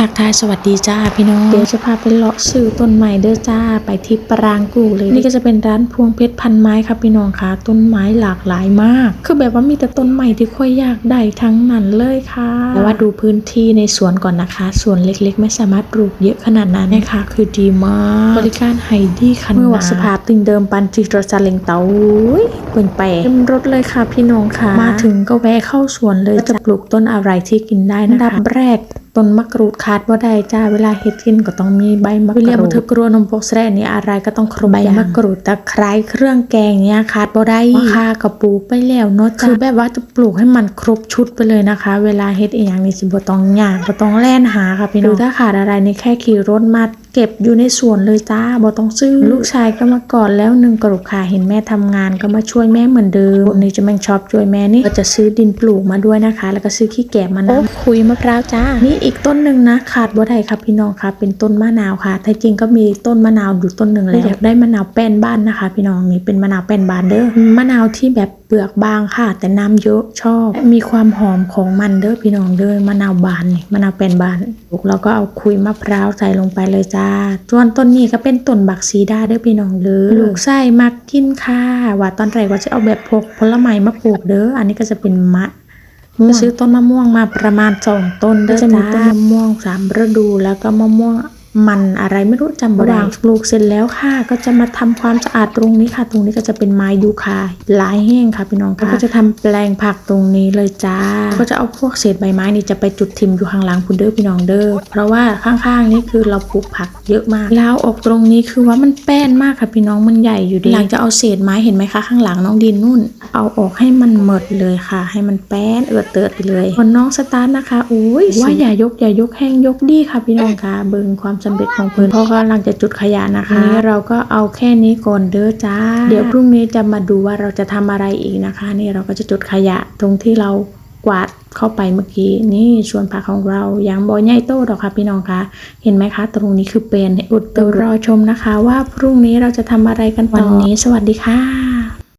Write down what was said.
ทักทายสวัสดีจ้าพี่น้อง เดี๋ยวจะพาไปเลาะซื้อต้นใหม่เด้อจ้า ไปที่ปรางกูเลย นี่ก็จะเป็นร้านพวงเพชรพันไม้ครับพี่น้องค่ะ ต้นไม้หลากหลายมาก คือแบบว่ามีแต่ต้นใหม่ที่ค่อยอยากได้ทั้งนั้นเลยค่ะแต่ว่าดูพื้นที่ในสวนก่อนนะคะ สวนเล็กๆ ไม่สามารถปลูกเยอะขนาดนั้นนะคะ คือดีมาก บริการไฮดีขนาดเมื่อวักสภาพติงเดิมปันจิตรจาเลงเตาอุ้ยเปิ่นแปเต็มรถเลยค่ะพี่น้องค่ะ มาถึงก็แวะเข้าสวนเลยจะปลูกต้นอะไรที่กินได้นะคะดับแรก ต้นมะกรูดขาดว่าได้จ้าเวลาเฮ็ดกินก็ต้องมีใบมะกรูดเรียกว่าเธอกลัวนมปกแสดนี่อะไรก็ต้องครบใบมะกรูดตะไคร้เครื่องแกงเนี่ยขาดบ่ได้มะคากระปลูกไปแล้วเนาะจ้าคือแบบว่าจะปลูกให้มันครบชุดไปเลยนะคะ เวลาเฮ็ดอีหยังนี่สิบ่ต้องยากบ่ต้องแล่นหาค่ะพี่น้องหรือถ้าขาดอะไรนี่แค่ขี่รถมา เก็บอยู่ในสวนเลยจ้าบ่ต้องซื้อ ลูกชายก็มาก่อนแล้วหนึ่งกระดูกขาเห็นแม่ทำงานก็มาช่วยแม่เหมือนเดิมคนนี้จะแม่งชอบช่วยแม่นี่ก็จะซื้อดินปลูกมาด้วยนะคะ แล้วก็ซื้อขี้แกะมานะคุยมะพร้าวจ้า นี่อีกต้นหนึ่งนะขาดบัวไทยครับพี่น้องค่ะ เป็นต้นมะนาวค่ะแท้จริงก็มีต้นมะนาวอยู่ต้นหนึ่งแล้วอยากได้มะนาวแป้นบ้านนะคะ พี่น้องนี่เป็นมะนาวแป้นบ้านเด้อมะนาวที่แบบเปลือกบางค่ะ แต่น้ำเยอะชอบ มีความหอมของมันเด้อพี่น้องเด้อมะนาวบานนี่มะนาวแป้นบานลูกเราก็เอาคุยมะพร้าวใส่ลงไปเลยจ้าส่วนต้นนี้ก็เป็นต้นบักซีดาเด้อพี่น้องเด้อลูกไส้มักกินค่ะว่าตอนแรกว่าจะเอาแบบพกผลไม้มาปลูกเด้ออันนี้ก็จะเป็นมะก็ซื้อต้นมะม่วงมาประมาณสองต้นก็จะมีต้นมะม่วงสามฤดูแล้วก็มะม่วง มันอะไรไม่รู้จำบ่ได้ปลูกเสร็จแล้วค่ะ ก็จะมาทำความสะอาดตรงนี้ค่ะ ตรงนี้ก็จะเป็นไม้ยูคาหลายแห้งค่ะพี่น้องค่ะก็จะทำแปลงผักตรงนี้เลยจ้า ก็จะเอาพวกเศษใบไม้นี่จะไปจุดทิมอยู่ข้างหลังคุณเด้อพี่น้องเด้อเพราะว่าข้างๆนี่คือเราปลูกผักเยอะมากแล้วออกตรงนี้คือว่ามันแป้นมากค่ะพี่น้องมันใหญ่อยู่ดีหลังจะเอาเศษไม้เห็นไหมคะข้างหลังน้องดินนุ่น เอาออกให้มันหมดเลยค่ะ ให้มันแป้นเอือดเติดไปเลยคนน้องสตาร์ทนะคะอุ้ยว่าอย่ายกอย่ายกแห้งยกดีค่ะพี่น้องค่ะเบิ่งความสำเร็จของเพิ่นเพราะกำลังจะจุดขยะนะคะนี่เราก็เอาแค่นี้ก่อนเด้อจ้า เดี๋ยวพรุ่งนี้จะมาดูว่าเราจะทำอะไรอีกนะคะ นี่เราก็จะจุดขยะตรงที่เรากวาดเข้าไปเมื่อกี้นี่ชวนผักของเรายังบอใหญ่โตดอกค่ะพี่น้องคะเห็นไหมคะ ตรงนี้คือเป็นอุดเดี๋ยวรอชมนะคะ ว่าพรุ่งนี้เราจะทำอะไรกันต่อวันนี้ สวัสดีค่ะ